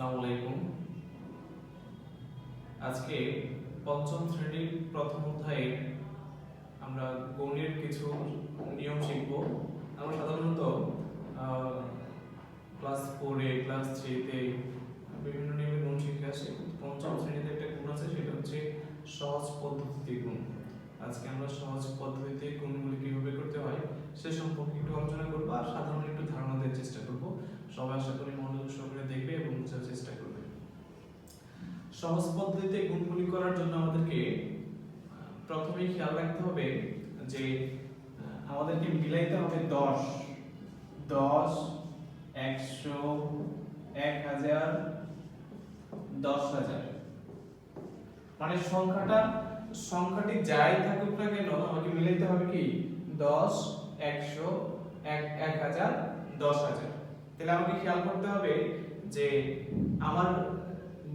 আসসালামু আলাইকুম। আজকে পঞ্চম শ্রেণির প্রথম অধ্যায়ে আমরা গণিতের কিছু নিয়ম শিখব। আমরা সাধারণত ক্লাস ফোরে ক্লাস থ্রিতে বিভিন্ন নিয়মের গুণ শিখে আসি। পঞ্চম শ্রেণীতে একটা গুণ আছে, সেটা হচ্ছে সহজ পদ্ধতিতে গুণ। আজকে আমরা সহজ পদ্ধতিতে গুণগুলি কীভাবে করতে হয় সে সম্পর্কে একটু আলোচনা করব আর সাধারণ একটু ধারণা দেওয়ার চেষ্টা করব। সবাই আশা করি মনোযোগ সহকারে দেখবে এবং বোঝার চেষ্টা করবে। সহজ পদ্ধতিতে গুণগুলি করার জন্য আমাদেরকে আহ, প্রথমেই খেয়াল রাখতে হবে যে আমাদেরকে মিলাইতে হবে দশ। দশ একশো এক হাজার দশ হাজার। মানে সংখ্যাটা সংখ্যাটি যাই থাকুক না কেন আমাকে মিলাইতে হবে কি? দশ একশো এক এক হাজার, দশ হাজার। তাহলে আমাকে খেয়াল করতে হবে যে আমার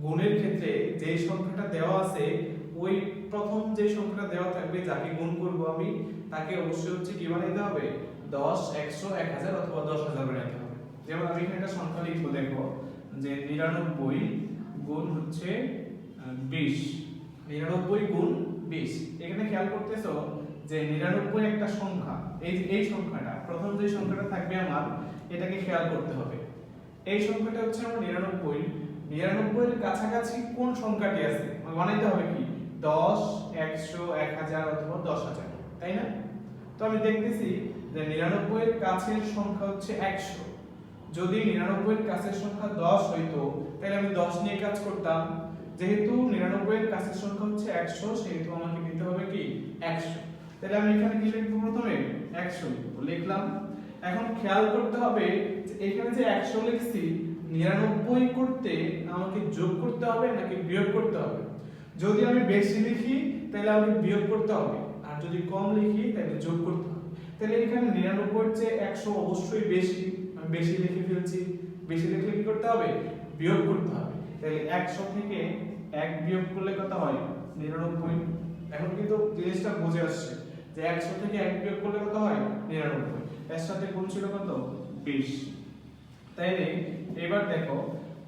গুণের ক্ষেত্রে যে সংখ্যাটা দেওয়া আছে, ওই প্রথম যে সংখ্যাটা দেওয়া থাকবে, যাকে গুণ করব আমি, তাকে অবশ্যই হচ্ছে কি বানাইতে হবে? দশ, একশো, এক হাজার অথবা দশ হাজার বানাইতে হবে। যেমন আমি এখানে একটা সংখ্যা লিখব দেখো যে নিরানব্বই গুণ হচ্ছে বিশ। নিরানব্বই গুণ বিশ। এখানে খেয়াল করতেছো যে নিরানব্বই একটা সংখ্যা, এই এই সংখ্যাটা, প্রথম যে সংখ্যাটা থাকবে আমার, এটাকে খেয়াল করতে হবে। এই সংখ্যাটা হচ্ছে আমার নিরানব্বই। নিরানব্বই এর কাছাকাছি কোন সংখ্যাটি আছে? বানাইতে হবে কি? দশ, একশো, এক হাজার অথবা দশ হাজার, তাই না? তো আমি দেখতেছি যে নিরানব্বই এর কাছের সংখ্যা হচ্ছে একশো। যদি নিরানব্বই এর কাছের সংখ্যা দশ হইতো, তাহলে আমি দশ নিয়ে কাজ করতাম। যেহেতু নিরানব্বই এর কাছের সংখ্যা হচ্ছে একশো, সেহেতু আমাকে নিতে হবে কি? একশো। তাহলে আমি এখানে কি লিখব প্রথমে? একশো। লিখব লিখলাম। এখন খেয়াল করতে হবে এখানে যে একশো লিখছি, নিরানব্বই করতে আমাকে যোগ করতে হবে নাকি বিয়োগ করতে হবে? যদি আমি বেশি লিখি, তাহলে আমাকে বিয়োগ করতে হবে। আর যদি কম লিখি, তাহলে যোগ করতে হবে। তাহলে এখানে নিরানব্বই চেয়ে একশো অবশ্যই বেশি। আমি বেশি লিখে ফেলছি। বেশি লিখলে কি করতে হবে? বিয়োগ করতে হবে। তাহলে একশো থেকে এক বিয়োগ করলে কত হয়? নিরানব্বই। এখন কিন্তু জিনিসটা বুঝে আসছে যে একশো থেকে এক বিয়োগ করলে কত হয়? নিরানব্বই। এর সাথে গুণ ছিল কত? বিশ। তাইলে এবার দেখো,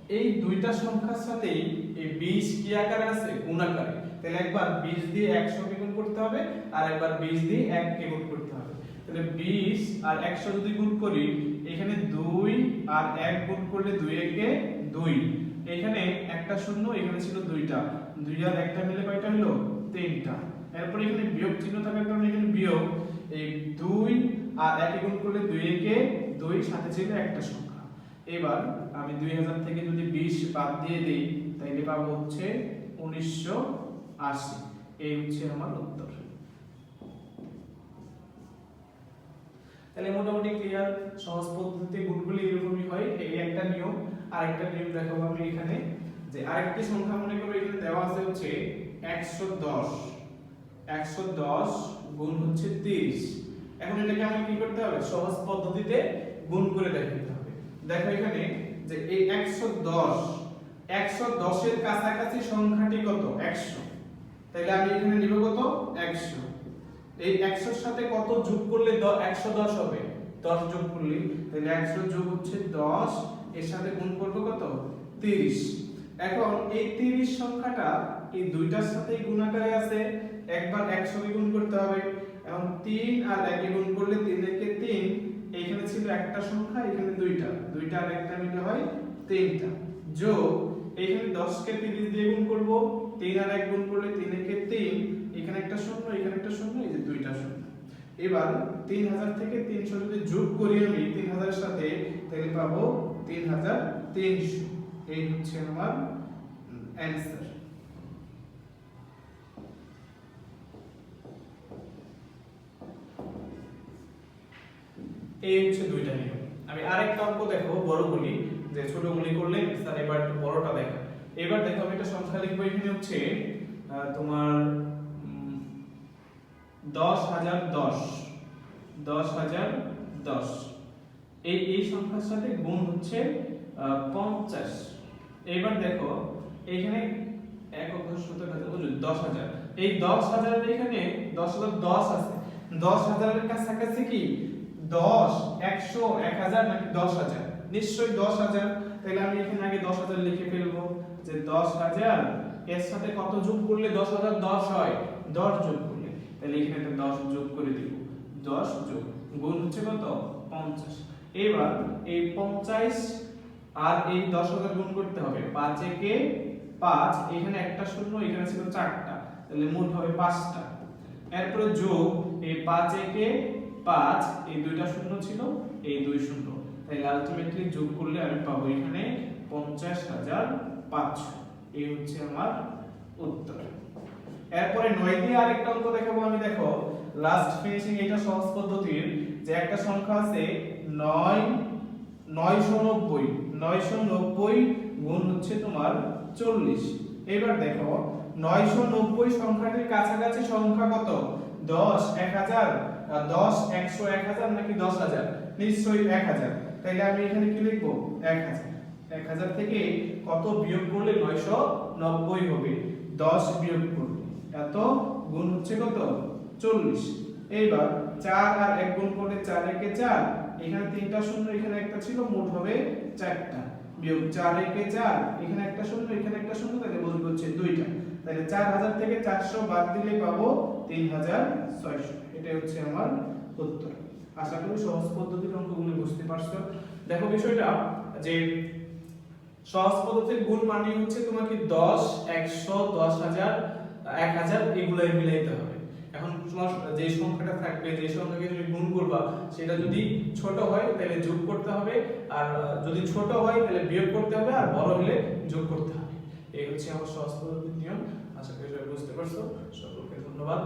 এই দুইটা সংখ্যার সাথেই এই বিশ কি আকারে আছে? গুণ আকারে। তাহলে একবার বিশ দিয়ে একশো কে গুণ করতে হবে, আর একবার বিশ দিয়ে এক কে গুণ করতে হবে। তাহলে বিশ আর একশো যদি গুণ করি, এখানে দুই আর এক গুণ করলে দুই একে দুই। এখানে একটা শূন্য, এখানে ছিল দুইটা। দুই আর একটা মিলে কয়টা হলো? তিনটা। এরপর এখানে বিয়োগ চিহ্ন থাকার কারণে এখানে বিয়োগ। এই দুই আর এক গুণ করলে দুই একে দুই, সাথে ছিল একটা সংখ্যা। এবার আমি দুই হাজার থেকে যদি বিশ বাদ দিয়ে দিই, তাইলে পাবো হচ্ছে উনিশশো আশি। এই হচ্ছে আমার উত্তর। তাহলে মোটামুটি ক্লিয়ার সহজ পদ্ধতিতে গুণগুলি এরকমই হয়। এই একটা নিয়ম, আরেকটা নিয়ম দেখাবো আমি এখানে। যে আরেকটি সংখ্যা মনে করো এখানে দেওয়া আছে হচ্ছে 110 110 গুণ হচ্ছে 30 এখন এটাকে আমাকে কি করতে হবে? সহজ পদ্ধতিতে গুণ করে হবে। দেখো এখানে যে এই 110 110 এর কাছাকাছি সংখ্যাটি কত? 100 তাহলে আমি এখানে নিব কত? 100 এই 100 এর সাথে কত যোগ করলে দ- 110 হবে? 10 যোগ করলে। তাহলে 100 যোগ হচ্ছে 10 এর সাথে গুণ করব কত? 30 এখন এই 30 সংখ্যাটা এই দুইটার সাথেই গুণ আকারে আছে, একবার 100 কে গুণ করতে হবে। এবং 3 আর 1 কে গুণ করলে 3 একে 3 এইখানে ছিল একটা সংখ্যা, এখানে দুইটা। দুইটা আর একটা মিলে হয় তিনটা। যোগ এখানে 10 কে 30 দিয়ে গুণ করব। 3 আর 1 গুণ করলে 3 একে 3 এখানে একটা শূন্য, এখানে একটা শূন্য, এই যে দুইটা শূন্য। এবার 3000 থেকে 300 যদি যোগ করি আমি 3000 এর সাথে, তাহলে পাবো 3300 এই হচ্ছে আমার অ্যানসার এই হচ্ছে দুইটা নিয়ম। আমি আরেকটা অঙ্ক দেখো বড়গুলি যে ছোট ছোটগুলি করলে স্যার এবার একটু বড়টা দেখা। এবার দেখো, আমি একটা সংখ্যা লিখব, এখানে হচ্ছে তোমার দশ হাজার দশ। দশ হাজার দশ। এই এই সংখ্যার সাথে গুণ হচ্ছে পঞ্চাশ। এবার দেখো, এখানে এক হাজার বুঝলি? দশ হাজার। এই দশ হাজারের এখানে দশ হাজার দশ আছে। দশ হাজারের কাছাকাছি কি? দশ, একশো এক হাজার নাকি দশ হাজার নিশ্চয়ই দশ হাজার তাহলে আমি এখানে আগে দশ হাজার লিখে ফেলব যে দশ হাজার এর সাথে কত যোগ করলে দশ হাজার দশ হয়? দশ যোগ করলে। তাহলে এখানে একটা দশ যোগ করে দিব। দশ যোগ গুণ হচ্ছে কত? পঞ্চাশ। এবার এই পঞ্চাশ আর এই দশ হাজার গুণ করতে হবে। পাঁচ একে পাঁচ, এখানে একটা শূন্য, এখানে ছিল চারটা। তাহলে মোট হবে পাঁচটা। এরপরে যোগ এই পাঁচ একে পাঁচ, এই দুইটা শূন্য ছিল, এই দুই শূন্য। তাই আলটিমেটলি যোগ করলে আমি পাবো এখানে পঞ্চাশ হাজার পাঁচশো। এই হচ্ছে আমার উত্তর। এরপরে নয় দিয়ে আরেকটা অঙ্ক দেখাবো আমি, দেখো লাস্ট ফিনিশিং এটা সহজ পদ্ধতির, যে একটা সংখ্যা আছে নয়, নয়শো নব্বই নয়শো নব্বই গুণ হচ্ছে তোমার চল্লিশ। এবার দেখো, নয়শো নব্বই সংখ্যাটির কাছাকাছি সংখ্যা কত? দশ, এক হাজার দশ একশো এক হাজার নাকি দশ হাজার? নিশ্চয়ই এক হাজার। তাইলে আমি এখানে কি লিখব? এক হাজার। এক হাজার থেকে কত বিয়োগ করলে নয়শো নব্বই হবে? দশ বিয়োগ করলে। এত গুণ হচ্ছে কত? চল্লিশ। এইবার চার আর এক গুণ করলে চার একে চার। এখানে তিনটা শূন্য, এখানে একটা ছিল, মোট হবে চারটা। বিয়োগ চার একে চার। এখানে একটা শূন্য, এখানে একটা শূন্য তাহলে বলতে হচ্ছে দুইটা। তাহলে চার হাজার থেকে চারশো বাদ দিলে পাবো তিন হাজার ছয়শো। এটাই হচ্ছে আমার উত্তর। আশা করি সহজ পদ্ধতির অঙ্কগুলো বুঝতে পারছ। দেখো বিষয়টা যে সহজ পদ্ধতির গুণ মানে হচ্ছে তোমাকে দশ, একশো, দশ হাজার, এক হাজার এগুলাই মিলাইতে হবে। এখন তোমার যে সংখ্যাটা থাকবে, যে সংখ্যাকে তুমি গুণ করবা, সেটা যদি ছোট হয়, তাহলে যোগ করতে হবে। আর যদি ছোট হয়, তাহলে বিয়োগ করতে হবে। আর বড় হলে যোগ করতে হবে। এই হচ্ছে আমার সহজ পদ্ধতির নিয়ম। আশা করি বুঝতে পারছ। সকলকে ধন্যবাদ।